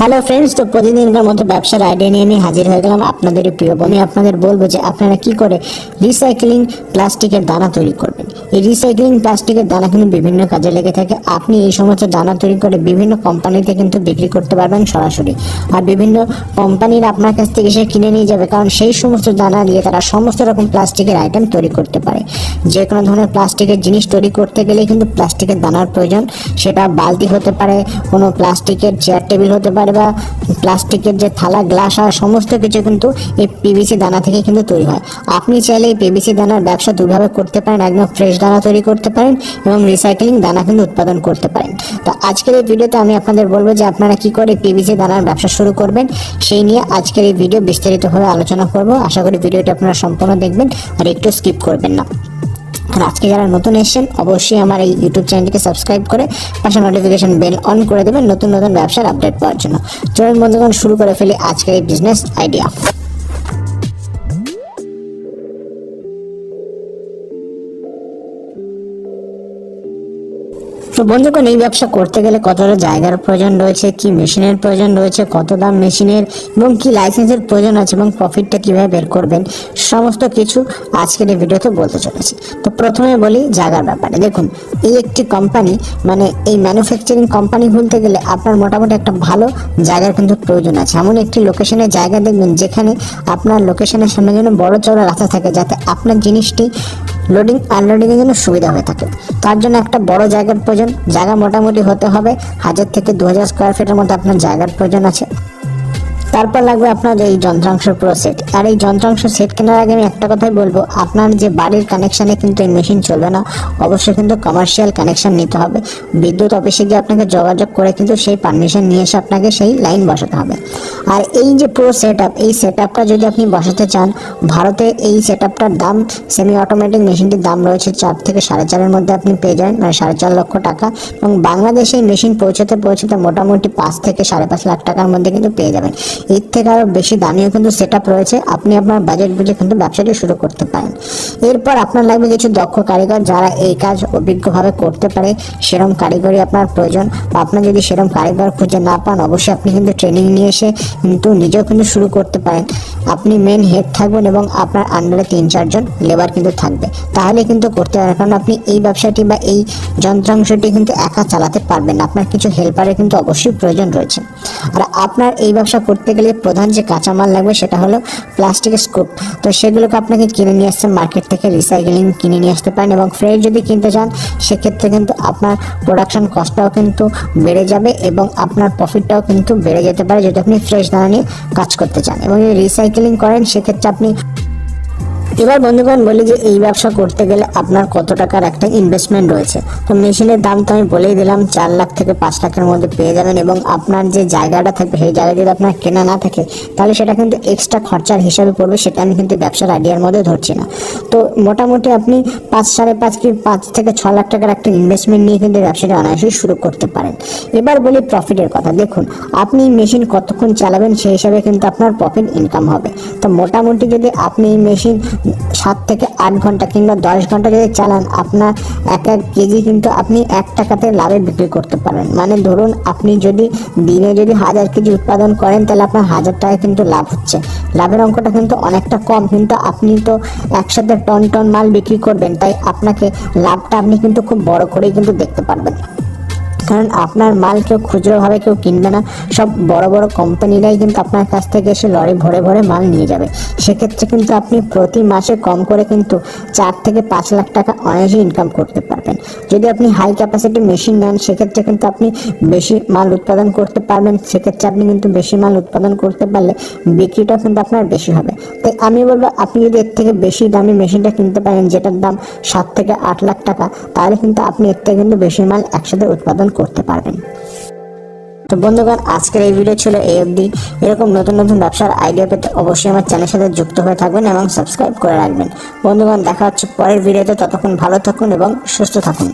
Hello friends তো প্রতিদিনকার মতো ব্যবসার আইডিয়া নিয়ে আমি হাজির হয়ে গেলাম আপনাদের প্রিয় আমি আপনাদের বলব যে আপনারা কি করে রিসাইক্লিং প্লাস্টিকের দানা তৈরি করবেন। এই রিসাইক্লিং প্লাস্টিকের দানা কিন্তু বিভিন্ন কাজে লেগে থাকে। আপনি এই সমস্ত দানা তৈরি করে বিভিন্ন কোম্পানিতে কিন্তু বিক্রি করতে পারবেন সরাসরি। আর বিভিন্ন কোম্পানির আপনার কাছ থেকে সে কিনে নিয়ে যাবে, কারণ সেই সমস্ত দানা দিয়ে তারা সমস্ত রকম প্লাস্টিকের আইটেম তৈরি করতে পারে। যে কোনো ধরনের প্লাস্টিকের জিনিস তৈরি করতে গেলে কিন্তু প্লাস্টিকের দানার প্রয়োজন। সেটা বালতি হতে পারে, কোনো প্লাস্টিকের চেয়ার টেবিল হতে পারে বা প্লাস্টিকের যে থালা, গ্লাস আর সমস্ত কিছু কিন্তু এই পিভিসি দানা থেকে কিন্তু তৈরি হয়। আপনি চাইলে এই পিভিসি দানার ব্যবসা দুভাবে করতে পারেন, একদম ফ্রেশ দানা তৈরি করতে পারেন এবং রিসাইক্লিং দানা কিন্তু উৎপাদন করতে পারেন। তো আজকের এই ভিডিওতে আমি আপনাদের বলব যে আপনারা কি করে পিভিসি দানার ব্যবসা শুরু করবেন, সেই নিয়ে আজকের এই ভিডিও বিস্তারিতভাবে আলোচনা করব। আশা করি ভিডিওটি আপনারা সম্পূর্ণ দেখবেন আর একটু স্কিপ করবেন না। আর আজকে যারা নতুন এসেছেন, অবশ্যই আমার এই ইউটিউব চ্যানেলটিকে সাবস্ক্রাইব করে পাশে নোটিফিকেশন বেল অন করে দেবেন নতুন নতুন ব্যবসার আপডেট পাওয়ার জন্য। চলুন বন্ধুগণ, শুরু করে ফেলি আজকের এই বিজনেস আইডিয়া বন্ধুগণ, এই ব্যবসা করতে গেলে কতটা জায়গার প্রয়োজন রয়েছে, কি মেশিনের প্রয়োজন রয়েছে, কত দাম মেশিনের এবং কি লাইসেন্সের প্রয়োজন আছে এবং প্রফিটটা কীভাবে বের করবেন, সমস্ত কিছু আজকের এই ভিডিওতে বলতে চলেছি। তো প্রথমে বলি জায়গার ব্যাপারে। দেখুন, এই একটি কোম্পানি মানে এই ম্যানুফ্যাকচারিং কোম্পানি খুলতে গেলে আপনার মোটামুটি একটা ভালো জায়গার কিন্তু প্রয়োজন আছে। এমন একটি লোকেশনের জায়গা দেখবেন যেখানে আপনার লোকেশনের সামনে যেন বড় চড়া রাস্তা থাকে, যাতে আপনার জিনিসটি লোডিং আনলোডিং এর জন্য সুবিধা হয়ে থাকে। তার জন্য একটা বড় জায়গার প্রয়োজন। জায়গা মোটামুটি হতে হবে হাজার থেকে দু হাজার স্কোয়ার ফিটের মধ্যে আপনার জায়গার প্রয়োজন আছে। তারপর লাগবে আপনার এই যন্ত্রাংশের পুরো সেট আর এই যন্ত্রাংশ সেট কেনার আগে আমি একটা কথাই বলব, আপনার যে বাড়ির কানেকশানে কিন্তু এই মেশিন চলবে না। অবশ্যই কিন্তু কমার্শিয়াল কানেকশান নিতে হবে। বিদ্যুৎ অফিসে গিয়ে আপনাকে যোগাযোগ করে কিন্তু সেই পারমিশন নিয়ে এসে আপনাকে সেই লাইন বসাতে হবে। আর এই যে পুরো সেট এই সেট যদি আপনি বসাতে চান, ভারতে এই সেট দাম সেমি অটোমেটিক মেশিনটির দাম রয়েছে চার থেকে সাড়ে চারের মধ্যে আপনি পেয়ে যাবেন মানে সাড়ে চার লক্ষ টাকা। এবং বাংলাদেশে এই মেশিন পৌঁছতে পৌঁছতে মোটামুটি পাঁচ থেকে সাড়ে পাঁচ লাখ টাকার মধ্যে কিন্তু পেয়ে যাবেন। এর থেকে আরও বেশি দামিও কিন্তু সেট রয়েছে। আপনি আপনার বাজেট বুঝে কিন্তু ব্যবসাটি শুরু করতে পারেন। এরপর আপনার লাগবে কিছু দক্ষ কারিগর যারা এই কাজ অভিজ্ঞভাবে করতে পারে। সেরম কারিগরি আপনার প্রয়োজন। বা আপনার যদি সেরম কারিগর খুঁজে না পান, অবশ্যই আপনি কিন্তু ট্রেনিং নিয়ে এসে কিন্তু নিজেও কিন্তু শুরু করতে পারেন। আপনি মেন হেড থাকবেন এবং আপনার আন্ডারে তিন চারজন লেবার কিন্তু থাকবে। তাহলে কিন্তু করতে পারেন কারণ আপনি এই ব্যবসাটি বা এই যন্ত্রাংশটি কিন্তু একা চালাতে পারবেন আপনার কিছু হেল্পারের কিন্তু অবশ্যই প্রয়োজন রয়েছে। আর আপনার এই ব্যবসা করতে গেলে প্রধান যে কাঁচামাল লাগবে সেটা হলো প্লাস্টিকের স্কুপ তো সেগুলোকে আপনাকে কিনে নিয়ে আসতে মার্কেট থেকে রিসাইকেলিং কিনে নিয়ে আসতে পারেন এবং ফ্রেশ যদি কিনতে চান, সেক্ষেত্রে কিন্তু আপনার প্রোডাকশন কস্টটাও কিন্তু বেড়ে যাবে এবং আপনার প্রফিটটাও কিন্তু বেড়ে যেতে পারে যদি আপনি ফ্রেশ দানা নিয়ে কাজ করতে চান। এবং রিসাইকেলিং করেন, সেক্ষেত্রে আপনি এবার বন্ধুগণ বলি যে এই ব্যবসা করতে গেলে আপনার কত টাকার একটা ইনভেস্টমেন্ট রয়েছে। তো মেশিনের দাম তো আমি বলেই দিলাম, চার লাখ থেকে পাঁচ লাখের মধ্যে পেয়ে যাবেন এবং আপনার যে জায়গাটা থাকবে, সেই জায়গা যদি আপনার কেনা না থাকে, তাহলে সেটা কিন্তু এক্সট্রা খরচার হিসাবে পড়বে, সেটা আমি কিন্তু ব্যবসার আইডিয়ার মধ্যে ধরছি না। তো মোটামুটি আপনি পাঁচ, সাড়ে পাঁচ কি পাঁচ থেকে ছ লাখ টাকার একটা ইনভেস্টমেন্ট নিয়ে কিন্তু ব্যবসাটা অনায়াসেই শুরু করতে পারেন। এবার বলি প্রফিটের কথা। দেখুন, আপনি মেশিন কতক্ষণ চালাবেন, সেই হিসাবে কিন্তু আপনার প্রফিট ইনকাম হবে। তো মোটামুটি যদি আপনি এই মেশিন সাত থেকে আট ঘণ্টা কিংবা দশ ঘণ্টা যদি চালান, আপনার এক এক কেজি কিন্তু আপনি এক টাকাতে লাভে বিক্রি করতে পারেন মানে ধরুন, আপনি যদি দিনে যদি হাজার কেজি উৎপাদন করেন, তাহলে আপনার হাজার টাকা কিন্তু লাভ হচ্ছে। লাভের অঙ্কটা কিন্তু অনেকটা কম, কিন্তু আপনি তো একসাথে টন টন মাল বিক্রি করবেন, তাই আপনাকে লাভটা আপনি কিন্তু খুব বড় করেই কিন্তু দেখতে পারবেন। কারণ আপনার মাল কেউ খুচরোভাবে কেউ কিনবে না। সব বড় বড় কোম্পানিরাই কিন্তু আপনার কাছ থেকে এসে লরি ভরে ভরে মাল নিয়ে যাবে। সেক্ষেত্রে কিন্তু আপনি প্রতি মাসে কম করে কিন্তু চার থেকে পাঁচ লাখ টাকা অনায়াসে ইনকাম করতে পারবেন। যদি আপনি হাই ক্যাপাসিটি মেশিন নেন, সেক্ষেত্রে কিন্তু আপনি বেশি মাল উৎপাদন করতে পারবেন। সেক্ষেত্রে আপনি কিন্তু বেশি মাল উৎপাদন করতে পারলে বিক্রিটা কিন্তু আপনার বেশি হবে। তাই আমি বলব, আপনি যদি এর থেকে বেশি দামি মেশিনটা কিনতে পারেন, যেটার দাম সাত থেকে আট লাখ টাকা, তাহলে কিন্তু আপনি এর থেকে কিন্তু বেশি মাল একসাথে উৎপাদন করতে পারবেন। তো বন্ধুগণ, আজকের এই ভিডিও ছিল এই অবধি। এরকম নতুন নতুন ব্যবসার আইডিয়া পেতে অবশ্যই আমার চ্যানেলের সাথে যুক্ত হয়ে থাকবেন এবং সাবস্ক্রাইব করে রাখবেন। বন্ধুগণ, দেখা হচ্ছে পরের ভিডিওতে ততক্ষণ ভালো থাকুন এবং সুস্থ থাকুন।